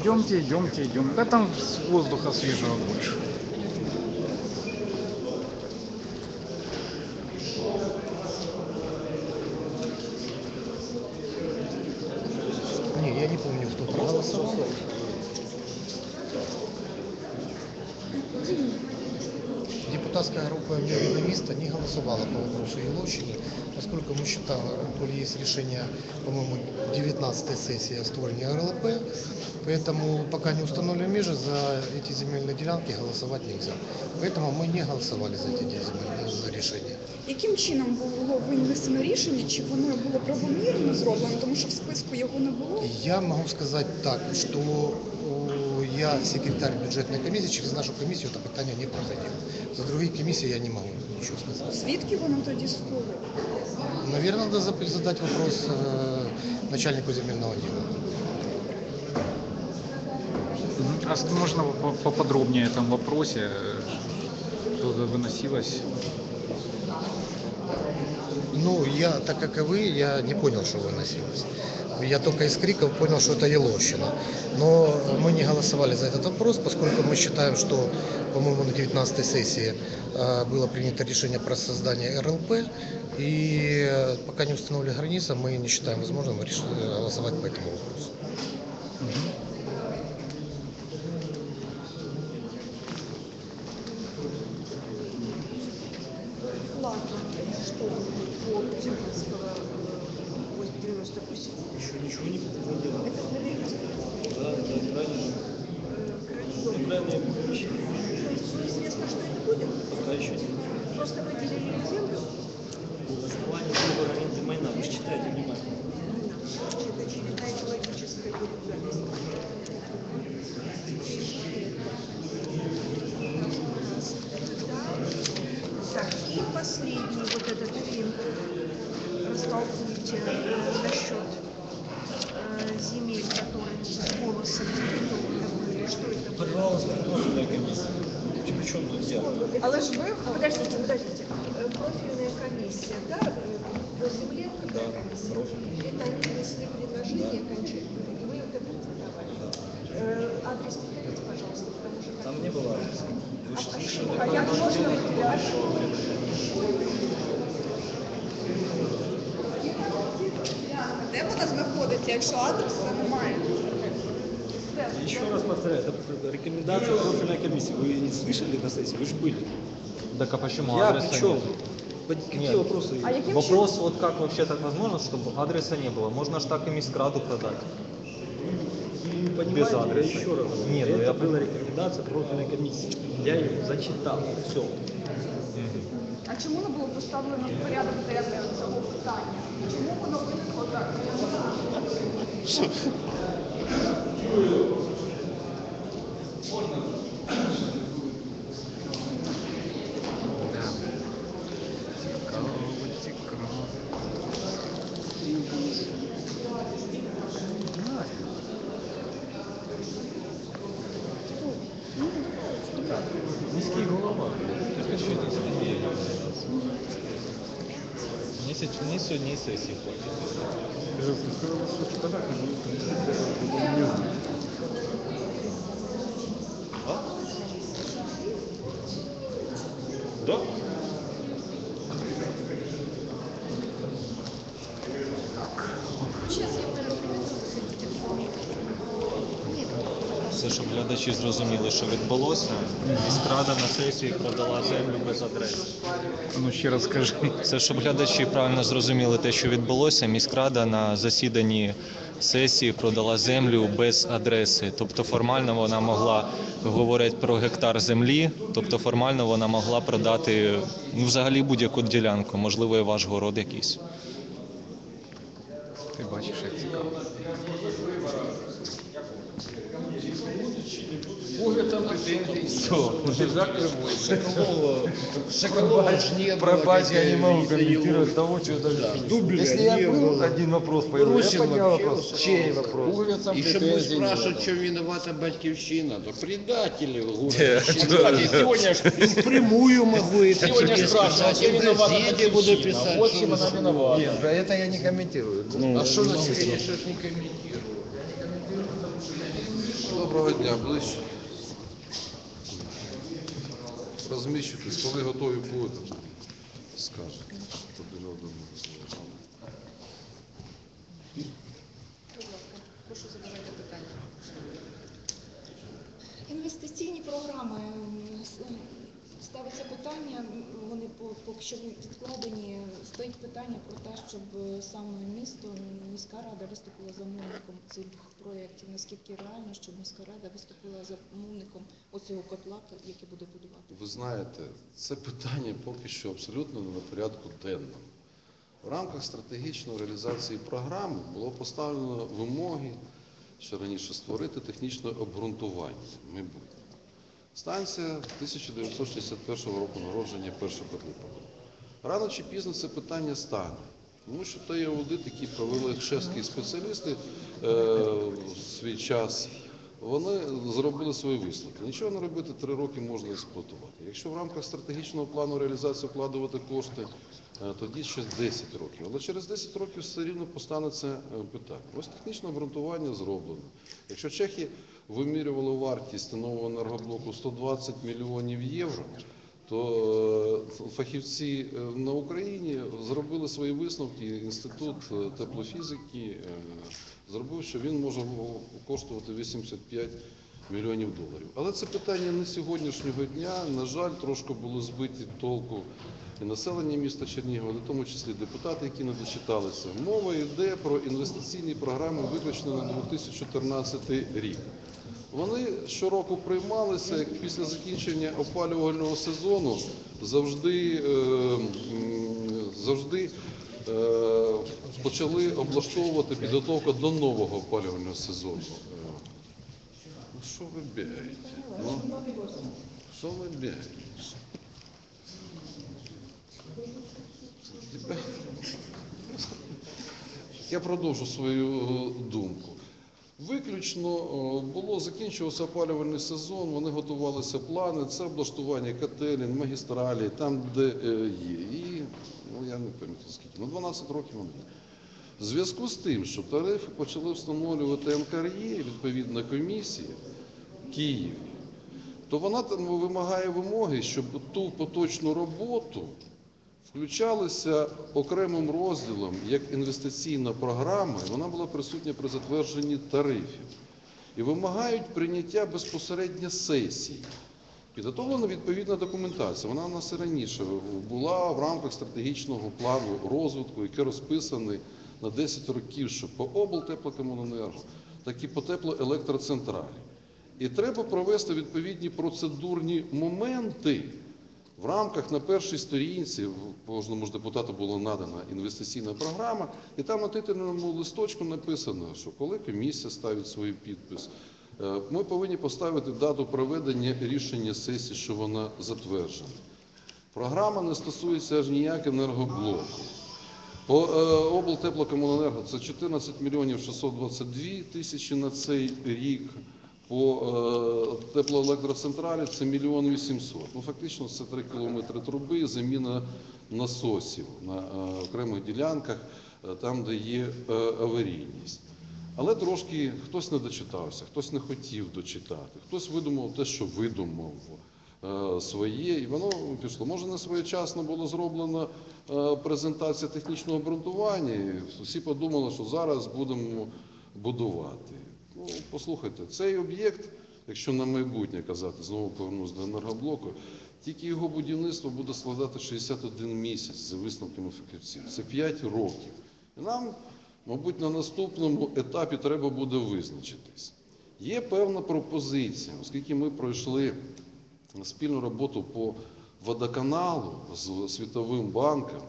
Идемте, идемте, идем. Да там воздуха свежего больше. Не, я не помню, кто проголосовал. Депутатская группа «Мир не голосовала по вопросу Еловщины, поскольку мы считаем, то ли есть решение, по-моему, 19 сессии о створении РЛП, поэтому пока не установлены межи, за эти земельные делянки голосовать нельзя. Поэтому мы не голосовали за эти земельные за решения. Яким чином було винесено рішення, чи воно було правомірно зроблено, тому що в списку його не було? Я могу сказать так, что о, я секретарь бюджетной комиссии, через нашу комиссию это питание не проходило. За другие комиссии я не могу ничего сказать. Звідки воно тоді сплило? Наверное, надо зап- задать вопрос э, начальнику земельного отдела. Можно по- поподробнее о этом вопросе, что выносилось? Ну, я, так как и вы, я не понял, что выносилось. Я только из криков понял, что это Еловщина. Но мы не голосовали за этот вопрос, поскольку мы считаем, что, по-моему, на 19 сессии э, было принято решение про создание РЛП. И э, пока не установили границы, мы не считаем возможным э, голосовать по этому вопросу. 98? Еще ничего не подтвердил. Это Да, да, крайне. Ну, крайне помещение. что это будет? Пока еще нет. Просто выделили землю? Голосование договора аренды майна. Вы же читаете внимательно. Это очередная экологическая деятельность. Так, и последний вот этот фильм растолкуйте Что это было? Подвалась профильная комиссия. При чем тут я? Але ж ви, подождите, подождите, Э, профильная комиссия, да, э, по земле, какая Да, комиссия? профильная. Это они внесли предложение окончательное, и вы это презентовали. Э, Адрес повторите, пожалуйста, потому что... Там не было адреса. Вы же слышали? А як можна виділяти? Де вона знаходиться, якщо адреса немає? Еще раз повторяю, это рекомендация профильной комиссии. Вы не слышали на сессии? Вы же были. Так а почему Я адреса при чем? нет? Какие Нет. вопросы? А яким Вопрос, вот как вообще так возможно, чтобы адреса не было? Можно ж так и мискраду продать. Понимаете, Без я адреса. еще раз говорю, Нет, ну это я была рекомендация профильной комиссии. Я ее зачитал. Все. А чому не було поставлено в порядок денний цього питання? Чому воно виникло так? Thank you. Мне сейчас не сегодня сессии хватит. А? Да? Це щоб глядачі зрозуміли, що відбулося. Міськрада на сесії продала землю без адреси. Ну ще раз скажи. Це щоб глядачі правильно зрозуміли те, що відбулося. Міськрада на засіданні сесії продала землю без адреси. Тобто формально вона могла говорять про гектар землі, тобто формально вона могла продати ну, взагалі будь-яку ділянку, можливо, і ваш город якийсь. Ти бачиш, як цікаво. Там претензий, все. Жак Кривой. Соколова ж не было, Пробачь, я не могу комментировать того, что даже... Да. Дубля Если я не был, было. один вопрос появился, я Бросил поднял вообще вопрос. Чей вопрос? Угля там И чтобы претензий не спрашивать, было. чем виновата батьківщина, то предатели Кстати, сегодня ж Прямую могу это Сегодня спрашивают, чем виновата газете буду батьківщина. писать, Вот что чем вы она виновата. Нет, про это я не комментирую. А что Ну, конечно ж, не комментирую. Доброго дня, ближче. Розміщуйтесь, коли готові будете, скажете. Прошу задавати питання. Інвестиційні програми ставиться питання, вони по- поки що відкладені. Стоїть питання про те, щоб саме місто, міська рада виступила замовником цих проєктів. Наскільки реально, щоб міська рада виступила замовником оцього котла, який буде будувати? Ви знаєте, це питання поки що абсолютно не на порядку денному. В рамках стратегічної реалізації програми було поставлено вимоги, ще раніше створити технічне обґрунтування майбутнє. Станція 1961 року народження першого котлипова. Рано чи пізно це питання стане. Тому що той аудит, який провели чеські спеціалісти е, в свій час, вони зробили свої висновки. Нічого не робити три роки можна експлуатувати. Якщо в рамках стратегічного плану реалізації вкладувати кошти, е, тоді ще 10 років. Але через 10 років все рівно постане це е, питання. Ось технічне обґрунтування зроблено. Якщо чехи вимірювали вартість нового енергоблоку 120 мільйонів євро, то е, фахівці е, на Україні зробили свої висновки. Інститут е, теплофізики зробив, що він може коштувати 85 мільйонів доларів. Але це питання не сьогоднішнього дня. На жаль, трошки були збиті толку і населення міста Чернігова, в тому числі депутати, які не дочиталися. Мова йде про інвестиційні програми, виключно на 2014 рік. Вони щороку приймалися як після закінчення опалювального сезону завжди, е, завжди е, почали облаштовувати підготовку до нового опалювального сезону. Ну що ви бігаєте? Ну, що ви бігаєте? Я продовжу свою думку. Виключно е, було закінчувався опалювальний сезон, вони готувалися плани, це облаштування котелень, магістралі, там, де е, є. І ну я не пам'ятаю скільки, ну 12 років вони є. В зв'язку з тим, що тарифи почали встановлювати НКРЄ, відповідна комісія Києві, то вона там вимагає вимоги, щоб ту поточну роботу включалися окремим розділом як інвестиційна програма, і вона була присутня при затвердженні тарифів. І вимагають прийняття безпосередньо сесії. Підготовлена відповідна документація. Вона у нас і раніше була в рамках стратегічного плану розвитку, який розписаний на 10 років, що по облтеплокомуненерго, так і по теплоелектроцентралі. І треба провести відповідні процедурні моменти. В рамках на першій сторінці кожному ж депутату була надана інвестиційна програма, і там на титульному листочку написано, що коли комісія ставить свій підпис, е, ми повинні поставити дату проведення рішення сесії, що вона затверджена. Програма не стосується аж ніяк енергоблоку. По е, облтеплокомуненерго це 14 мільйонів 622 тисячі на цей рік. По е, теплоелектроцентралі це мільйон 800. Ну фактично це 3 кілометри труби, заміна насосів на е, окремих ділянках, е, там, де є аварійність. Але трошки хтось не дочитався, хтось не хотів дочитати, хтось видумав те, що видумав своє, і воно пішло. Може, не своєчасно було зроблено презентація технічного обґрунтування, і всі подумали, що зараз будемо будувати. Ну, послухайте, цей об'єкт, якщо на майбутнє казати, знову повернусь до енергоблоку, тільки його будівництво буде складати 61 місяць за висновками фахівців. Це 5 років. І нам, мабуть, на наступному етапі треба буде визначитись. Є певна пропозиція, оскільки ми пройшли спільну роботу по водоканалу з Світовим банком,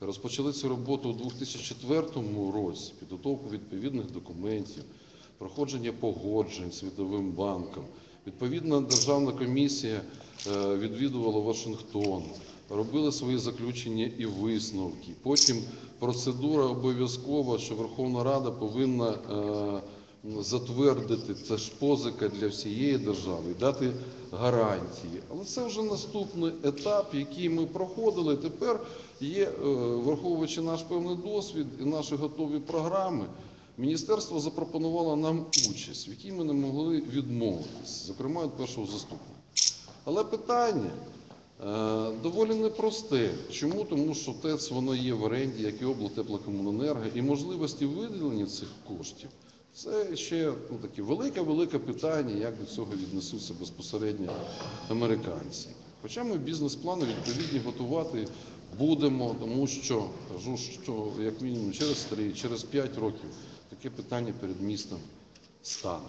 розпочали цю роботу у 2004 році, підготовку відповідних документів, проходження погоджень Світовим банком, Відповідна державна комісія е, відвідувала Вашингтон, робили свої заключення і висновки. Потім процедура обов'язкова, що Верховна Рада повинна е, затвердити це ж позика для всієї держави, дати гарантії. Але це вже наступний етап, який ми проходили. Тепер є, е, враховуючи наш певний досвід і наші готові програми. Міністерство запропонувало нам участь, в якій ми не могли відмовитись, зокрема від першого заступника. Але питання е, доволі непросте. Чому? Тому що ТЕЦ воно є в оренді, як і облтеплокомуненерго, і можливості виділення цих коштів це ще ну, таке велике-велике питання, як до цього віднесуться безпосередньо американці. Хоча ми бізнес-плани відповідні готувати будемо, тому що кажу, що як мінімум через 3, через 5 років таке питання перед містом стане.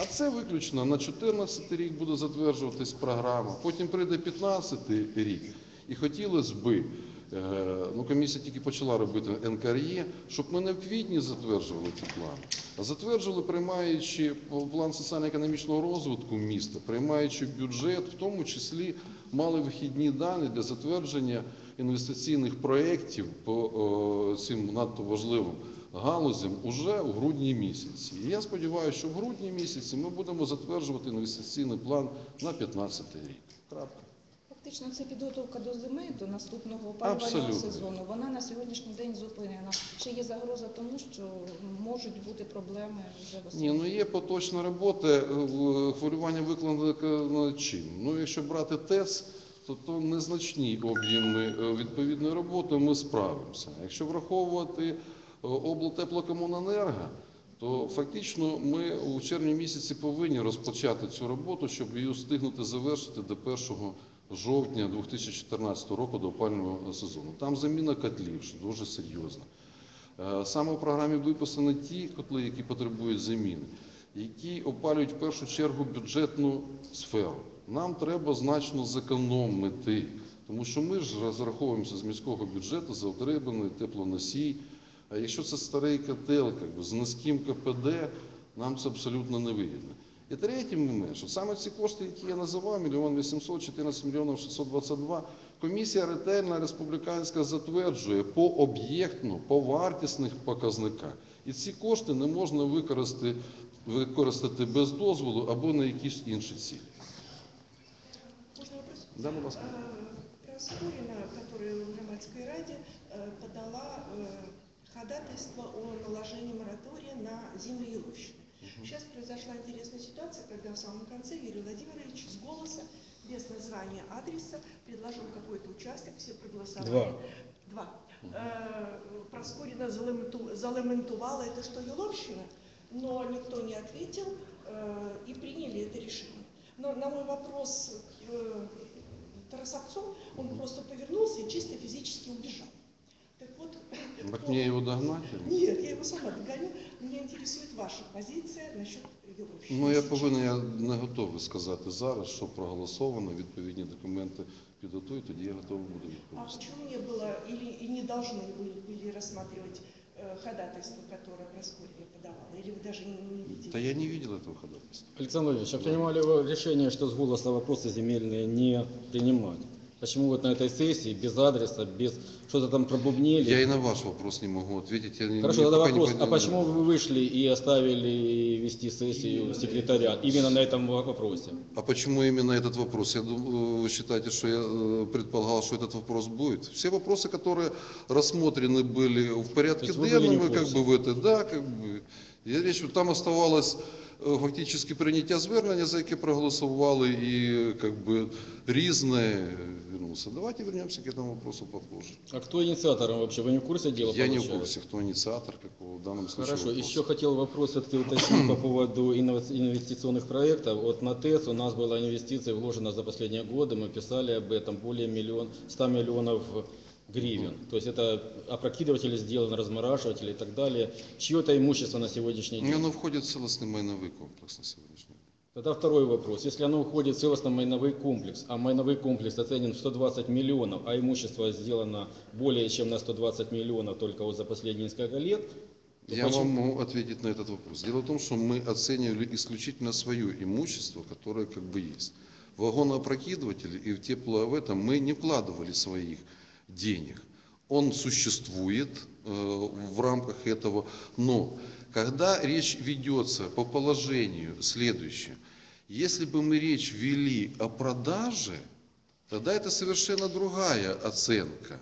А це виключно на 14 рік буде затверджуватись програма, потім прийде 15 рік. І хотілося би, е, ну комісія тільки почала робити НКРЄ, щоб ми не в квітні затверджували ці плани, а затверджували, приймаючи план соціально-економічного розвитку міста, приймаючи бюджет, в тому числі мали вихідні дані для затвердження інвестиційних проєктів по цим надто важливим галузям уже у грудні місяці. І я сподіваюся, що в грудні місяці ми будемо затверджувати інвестиційний план на 15 рік. Крапка. Фактично, це підготовка до зими, до наступного опалювального сезону. Вона на сьогоднішній день зупинена. Чи є загроза тому, що можуть бути проблеми вже восени? Ні, ну є поточна робота, е, хвилювання викликано чим. Ну, якщо брати ТЕЦ, то, то незначні об'єми е, відповідної роботи ми справимося. Якщо враховувати е, облтеплокомуненерго, то фактично ми у червні місяці повинні розпочати цю роботу, щоб її встигнути завершити до 1 жовтня 2014 року до опалювального сезону. Там заміна котлів, що дуже серйозна. Е, Саме в програмі виписані ті котли, які потребують заміни, які опалюють в першу чергу бюджетну сферу. Нам треба значно зекономити, тому що ми ж розраховуємося з міського бюджету за отриманий теплоносій. А якщо це старий котел би, з низьким КПД, нам це абсолютно не вигідно. І третій момент, що саме ці кошти, які я називав, мільйон 800, 14 мільйонів 622, комісія ретельна республіканська затверджує по об'єктно, по вартісних показниках. І ці кошти не можна використати, використати без дозволу або на якісь інші цілі. Да, будь ласка. Которая в громадской раде э, подала э, ходатайство о наложении моратория на зимние Еловщины. Сейчас произошла интересная ситуация, когда в самом конце Юрий Владимирович с голоса, без названия адреса, предложил какой-то участок, все проголосовали. Два. Два. Э, Проскурина залементу- залементувала это, что Еловщина, но никто не ответил и приняли это решение. Но на мой вопрос к э, Тарасовцу, он просто повернулся и чисто физически убежал. Так вот, Так по- мне его догнать? или? нет, я его сама догоню. Меня интересует ваша позиция насчет Еловщины. Ну, я Сейчас. повинен, я не готовий сказати зараз, що проголосовано, відповідні документи підготую, тоді я готовий буду А відповісти. почему не было или и не должны были, были рассматривать э, ходатайство, которое Проскурина подавала? Или вы даже не, не видели? Да я не видел этого ходатайства. Александр Владимирович, а принимали вы решение, что с голоса вопросы земельные не принимать? Почему вот на этой сессии без адреса, без что-то там пробубнили? Я и на ваш вопрос не могу ответить. Я Хорошо, тогда не вопрос, а почему вы вышли и оставили вести сессию секретаря именно на этом во- вопросе? А почему именно этот вопрос? Я думаю, вы считаете, что я э, предполагал, что этот вопрос будет? Все вопросы, которые рассмотрены были в порядке не в денном, как бы в это, да, как бы. Я речь, там оставалось е, фактично прийняття звернення, за яке проголосували, і как бы різне вернулся. Давайте вернемся к этому вопросу попозже. А кто инициатором вообще? Вы не в курсе дела? Я не в получается? курсе, кто инициатор какого в данном случае. Хорошо, вопроса. еще хотел вопрос все-таки уточнить по поводу инновац- инвестиционных проектов. Вот на ТЭС у нас была инвестиция вложена за последние годы, мы писали об этом, более миллион, 100 миллионов гривен. То есть это опрокидыватели сделаны, размораживатели и так далее. Чье это имущество на сегодняшний И день? оно входит в целостный майновый комплекс на сегодняшний день. Тогда второй вопрос. Если оно уходит в целостно майновый комплекс, а майновый комплекс оценен в 120 миллионов, а имущество сделано более чем на 120 миллионов только вот за последние несколько лет, Я Почему? вам могу ответить на этот вопрос. Дело в том, что мы оценивали исключительно свое имущество, которое как бы есть. В вагоноопрокидыватели и в тепло в этом мы не вкладывали своих денег. Он существует э, в рамках этого, но когда речь ведется по положению следующее, если бы мы речь вели о продаже, тогда это совершенно другая оценка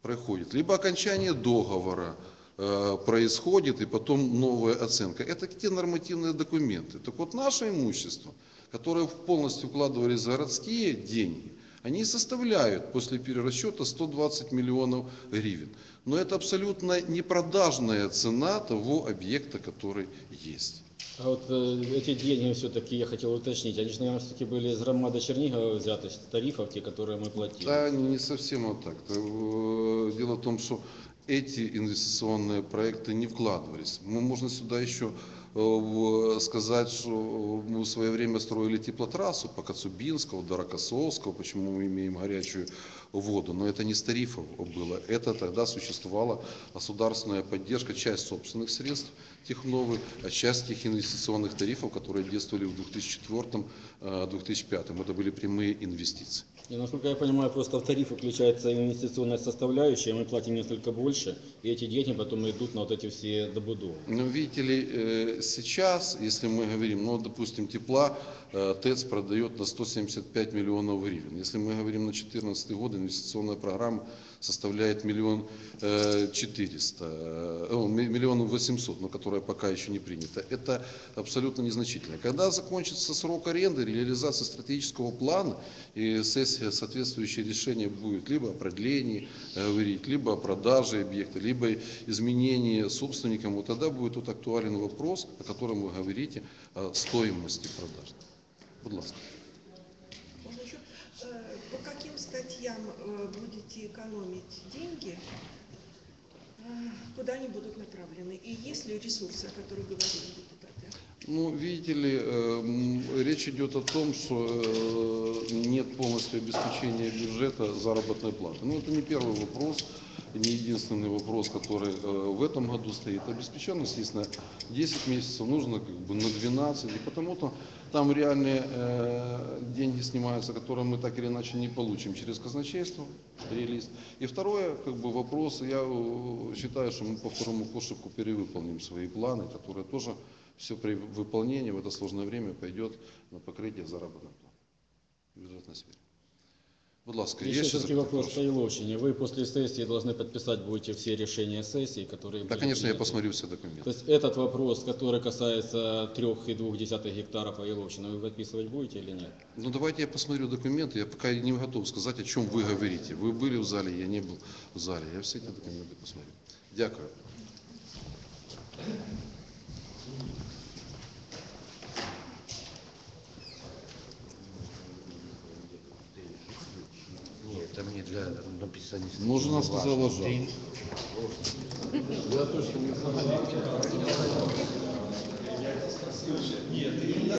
проходит. Либо окончание договора э, происходит, и потом новая оценка. Это те нормативные документы. Так вот, наше имущество, которое полностью вкладывались городские деньги, они составляют после перерасчета 120 миллионов гривен. Но это абсолютно не продажная цена того объекта, который есть. А вот э, эти деньги все-таки я хотел уточнить, они же, наверное, все-таки были из Ромада Чернигова взяты, с тарифов, те, которые мы платили. Да, не совсем вот так. Э, Дело в том, что эти инвестиционные проекты не вкладывались. Мы можно сюда еще э, в- сказать, что мы в свое время строили теплотрассу по Коцубинского до Рокоссовского, почему мы имеем горячую воду. Но это не с тарифов было. Это тогда существовала государственная поддержка, часть собственных средств Техновой, а часть тех инвестиционных тарифов, которые действовали в 2004-2005. Это были прямые инвестиции. И, насколько я понимаю, просто в тариф включается инвестиционная составляющая, мы платим несколько больше, и эти деньги потом идут на вот эти все добудовы. Ну, видите ли, э, сейчас, если мы говорим, ну, допустим, тепла, э, ТЭЦ продает на 175 миллионов гривен. Если мы говорим на 2014 год, инвестиционная программа составляет миллион э, четыреста, э, миллион восемьсот, но которая пока еще не принята. Это абсолютно незначительно. Когда закончится срок аренды, реализация стратегического плана и сессия соответствующее решение будет либо о продлении э, говорить, либо о продаже объекта, либо изменении собственникам, вот тогда будет тот актуален вопрос, о котором вы говорите, о стоимости продаж. Будь ласка. Э, по каким статьям э, будете экономить деньги, э, куда они будут направлены? И есть ли ресурсы, о которых говорили депутаты? Ну, видите ли, э, речь идет о том, что э, нет полностью обеспечения бюджета заработной платы. Ну, это не первый вопрос, не единственный вопрос, который э, в этом году стоит. Обеспеченность на 10 месяцев, нужно как бы на 12, и потому-то там реальные э, деньги снимаются, которые мы так или иначе не получим через казначейство, релиз. И второе, как бы вопрос, я э, считаю, что мы по второму кошику перевыполним свои планы, которые тоже все при выполнении в это сложное время пойдет на покрытие заработной платы в бюджетной сфере. Будь ласка, Еще ще все-таки вопрос по Иловщине. Вы после сессии должны подписать будете все решения сессии, которые Да, конечно, я приняты. посмотрю все документы. То есть этот вопрос, который касается трех и двух десятых гектаров по Иловщине, вы подписывать будете или нет? Ну давайте я посмотрю документы. Я пока не готов сказать, о чем вы говорите. Вы были в зале, я не был в зале. Я все эти документы посмотрю. Дякую. Это мне для написания. Нужно жена сказала жаль. Я точно не знаю.